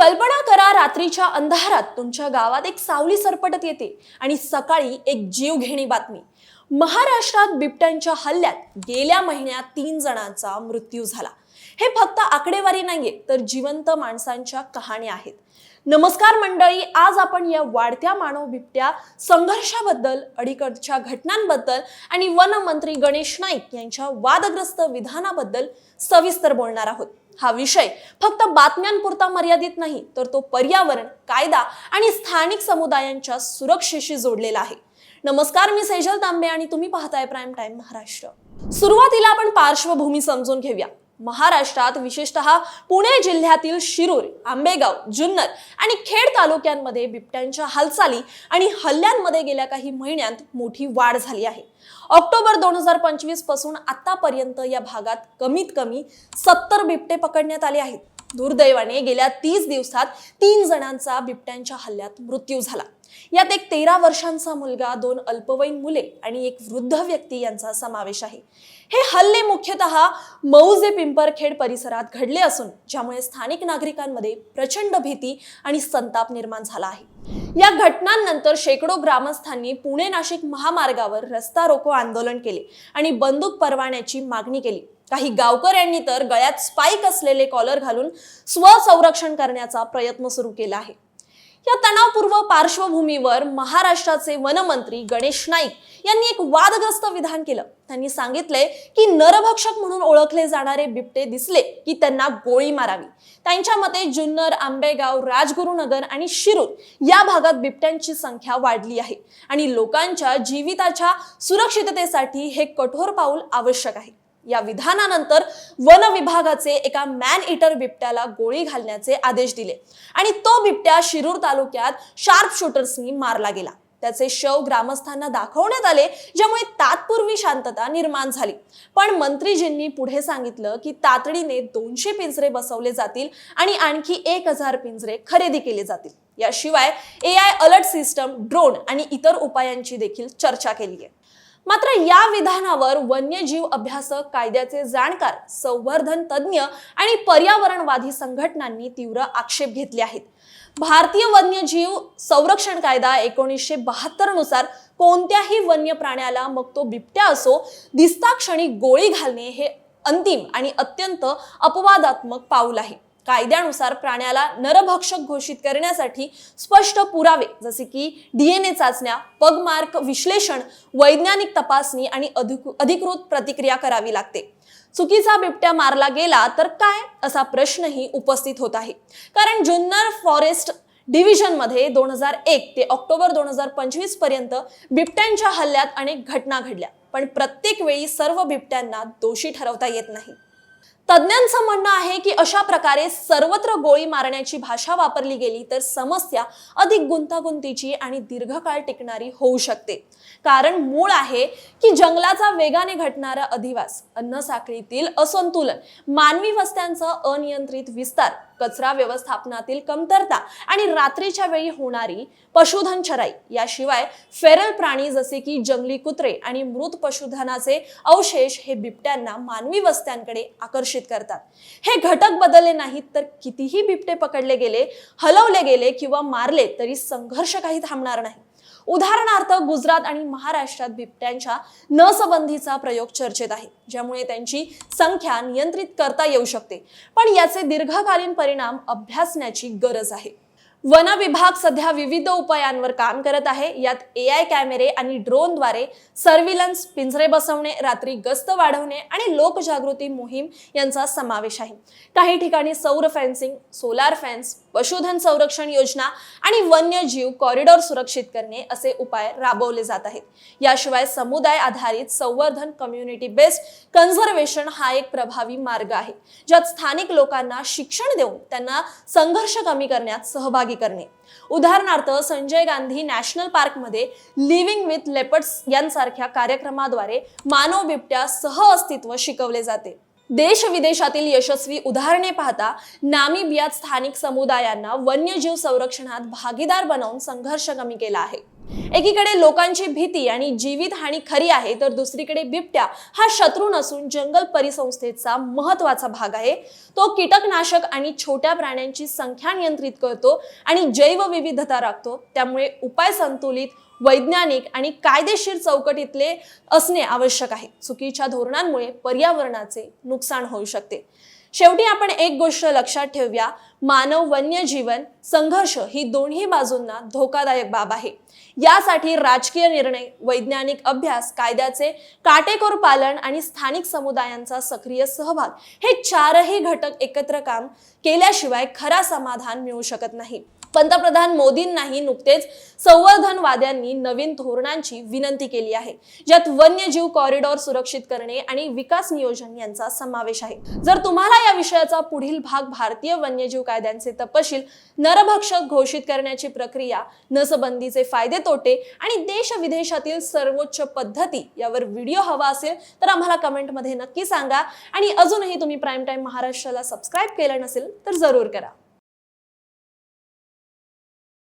कल्पना करा रात्रीच्या अंधारात तुमच्या गावात एक सावली सरपटत येते आणि सकाळी एक जीवघेणी बातमी. महाराष्ट्रात बिबट्यांच्या हल्ल्यात गेल्या महिन्यात तीन जणांचा मृत्यू झाला. हे फक्त आकडेवारी नाहीये तर जिवंत माणसांच्या कहाण्या आहेत. नमस्कार मंडळी आज आपण या वाढत्या मानव बिबट्या संघर्षाबद्दल अलीकडच्या घटनांबद्दल आणि वनमंत्री गणेश नाईक यांच्या वादग्रस्त विधानाबद्दल सविस्तर बोलणार आहोत. हा विषय फक्त बातम्यांपुरता मर्यादित नाही तर तो पर्यावरण कायदा आणि स्थानिक समुदायांच्या सुरक्षेशी जोडलेला आहे. नमस्कार मी सेजल तांबे आणि तुम्ही पाहताय प्राईम टाइम महाराष्ट्र. सुरुवातीला आपण पार्श्वभूमी समजून घेऊया. महाराष्ट्रात विशेषतः पुणे जिल्ह्यातील शिरूर आंबेगाव जुन्नर आणि खेड तालुक्यांमध्ये बिबट्यांच्या हालचाली आणि हल्ल्यांमध्ये गेल्या काही महिन्यात मोठी वाढ झाली आहे. ऑक्टोबर दोन हजार पंचवीसपासून आतापर्यंत या भागात कमीत कमी सत्तर बिबटे पकडण्यात आले आहेत. दुर्दैवाने गेल्या तीस दिवसात तीन जणांचा बिबट्यांच्या हल्ल्यात मृत्यू झाला. यात एक तेरा वर्षांचा मुलगा दोन अल्पवयीन मुले आणि एक वृद्ध व्यक्ती यांचा समावेश आहे. हे हल्ले मुख्यतः मौजे पिंपरखेड परिसरात घडले असून ज्यामुळे स्थानिक नागरिकांमध्ये प्रचंड भीती आणि संताप निर्माण झाला आहे. या घटनांनंतर शेकडो ग्रामस्थांनी पुणे नाशिक महामार्गावर रस्ता रोको आंदोलन केले आणि बंदूक परवान्याची मागणी केली. काही गावकऱ्यांनी तर गळ्यात स्पाईक असलेले कॉलर घालून स्वसंरक्षण करण्याचा प्रयत्न सुरू केला आहे. या तणावपूर्व पार्श्वभूमीवर महाराष्ट्राचे वनमंत्री गणेश नाईक यांनी एक वादग्रस्त विधान केलं. त्यांनी सांगितले की नरभक्षक म्हणून ओळखले जाणारे बिबटे दिसले की त्यांना गोळी मारावी. त्यांच्या मते जुन्नर आंबेगाव राजगुरुनगर आणि शिरूर या भागात बिबट्यांची संख्या वाढली आहे आणि लोकांच्या जीविताच्या सुरक्षिततेसाठी हे कठोर पाऊल आवश्यक आहे. या विधानानंतर वन विभागाचे एका मॅन इटर बिबट्याला गोळी घालण्याचे आदेश दिले. आणि तो बिबट्या शिरूर तालुक्यात शार्प शूटर्सनी मारला गेला. त्याचे शव ग्रामस्थांना दाखवण्यात आले ज्यामुळे तात्पूर्वी शांतता निर्माण झाली. पण मंत्रीजींनी पुढे सांगितलं की तातडीने दोनशे पिंजरे बसवले जातील आणि आणखी एक हजार पिंजरे खरेदी केले जातील. याशिवाय A I alert system drone आणि इतर उपायांची देखील चर्चा केली आहे. मात्र या विधानावर वन्यजीव अभ्यासक कायद्याचे जाणकार संवर्धन तज्ज्ञ आणि पर्यावरणवादी संघटनांनी तीव्र आक्षेप घेतले आहेत. भारतीय वन्यजीव संरक्षण कायदा एकोणीसशे बहात्तरनुसार कोणत्याही वन्य प्राण्याला मग तो बिबट्या असो दिसता क्षणी गोळी घालणे हे अंतिम आणि अत्यंत अपवादात्मक पाऊल आहे. कायद्यानुसार प्राण्याला नरभक्षक घोषित करण्यासाठी स्पष्ट पुरावे जसे की डीएनए चाचण्या पगमार्क विश्लेषण वैज्ञानिक तपासणी आणि अधिकृत प्रतिक्रिया करावी लागते. चुकीचा बिबट्या मारला गेला तर काय? असा प्रश्नही उपस्थित होत आहे. कारण जुन्नर फॉरेस्ट डिव्हिजनमध्ये दोन हजार एक ते ऑक्टोबर दोन हजार पंचवीसपर्यंत बिबट्यांच्या हल्ल्यात अनेक घटना घडल्या. पण प्रत्येक वेळी सर्व बिबट्यांना दोषी ठरवता येत नाही. तज्ज्ञांचं म्हणणं आहे की अशा प्रकारे सर्वत्र गोळी मारण्याची भाषा वापरली गेली तर समस्या अधिक गुंतागुंतीची आणि दीर्घकाळ टिकणारी होऊ शकते. कारण मूळ आहे की जंगलाचा वेगाने घटणारा अधिवास अन्न साखळीतील असंतुलन मानवी वस्त्यांचा अनियंत्रित विस्तार कचरा व्यवस्थापनातील कमतरता आणि रात्रीच्या वेळी होणारी पशुधन चराई याशिवाय फेरल प्राणी जसे की जंगली कुत्रे आणि मृत पशुधनाचे अवशेष हे बिबट्यांना मानवी वस्त्यांकडे आकर्षित करतात. हे घटक बदलले नाहीत तर कितीही बिबटे पकडले गेले हलवले गेले किंवा मारले तरी संघर्ष काही थांबणार नाही. उदाहरणार्थ गुजरात आणि महाराष्ट्रात बिबट्यांच्या नसबंदीचा प्रयोग चर्चेत आहे ज्यामुळे त्यांची संख्या नियंत्रित करता येऊ शकते. पण याचे दीर्घकालीन परिणाम अभ्यासण्याची गरज आहे. वन विभाग सध्या विविध उपायांवर काम करत आहे. यात ए आय कॅमेरे आणि ड्रोनद्वारे सर्व्हिलन्स पिंजरे बसवणे रात्री गस्त वाढवणे आणि लोकजागृती मोहीम यांचा समावेश आहे. काही ठिकाणी सौर फेन्सिंग सोलार फेन्स पशुधन संरक्षण योजना आणि वन्यजीव कॉरिडॉर सुरक्षित करणे असे उपाय राबवले जात आहेत. याशिवाय समुदाय आधारित संवर्धन कम्युनिटी बेस्ड कन्झर्वेशन हा एक प्रभावी मार्ग आहे. ज्यात स्थानिक लोकांना शिक्षण देऊन त्यांना संघर्ष कमी करण्यात सहभागी करणे. उदाहरणार्थ संजय गांधी नॅशनल पार्कमध्ये लिव्हिंग विथ लेपर्ड्स यांसारख्या कार्यक्रमाद्वारे मानव बिबट्या सह अस्तित्व शिकवले जाते. देश विदेशातील यशस्वी उदाहरणे पाहता नामिबियात स्थानिक समुदायांना वन्यजीव संरक्षणात भागीदार बनवून संघर्ष कमी केला आहे. एकीकडे लोकांची भीती आणि जीवित हानी खरी आहे तर दुसरीकडे बिबट्या हा शत्रू नसून जंगल परिसंस्थेचा महत्त्वाचा भाग आहे. तो कीटकनाशक आणि छोट्या प्राण्यांची संख्या नियंत्रित करतो आणि जैवविविधता राखतो. त्यामुळे उपाय संतुलित वैज्ञानिक आणि कायदेशीर चौकटीतले असणे आवश्यक आहे. चुकीच्या धोरणांमुळे पर्यावरणाचे नुकसान होऊ शकते. शेवटी आपण एक गोष्ट लक्षात ठेवूया. मानव वन्यजीवन संघर्ष ही दोन्ही बाजूंना धोकादायक बाब आहे. यासाठी राजकीय निर्णय वैज्ञानिक अभ्यास कायद्याचे काटेकोर पालन आणि स्थानिक समुदायांचा सक्रिय सहभाग हे चारही घटक एकत्र काम केल्याशिवाय खरा समाधान मिळू शकत नाही. पंतप्रधान मोदींनाही नुकतेच संवर्धनवाद्यांनी नवीन धोरणांची विनंती केली आहे ज्यात वन्यजीव कॉरिडॉर सुरक्षित करणे आणि विकास नियोजन यांचा समावेश आहे. जर तुम्हाला या विषयाचा पुढील भाग भारतीय वन्यजीव कायद्यांचे तपशील नरभक्षक घोषित करण्याची प्रक्रिया नसबंदीचे फायदे तोटे आणि देश विदेशातील सर्वोच्च पद्धती यावर व्हिडिओ हवा असेल तर आम्हाला कमेंटमध्ये नक्की सांगा. आणि अजूनही तुम्ही प्राईम टाईम महाराष्ट्राला सबस्क्राईब केलं नसेल तर जरूर करा.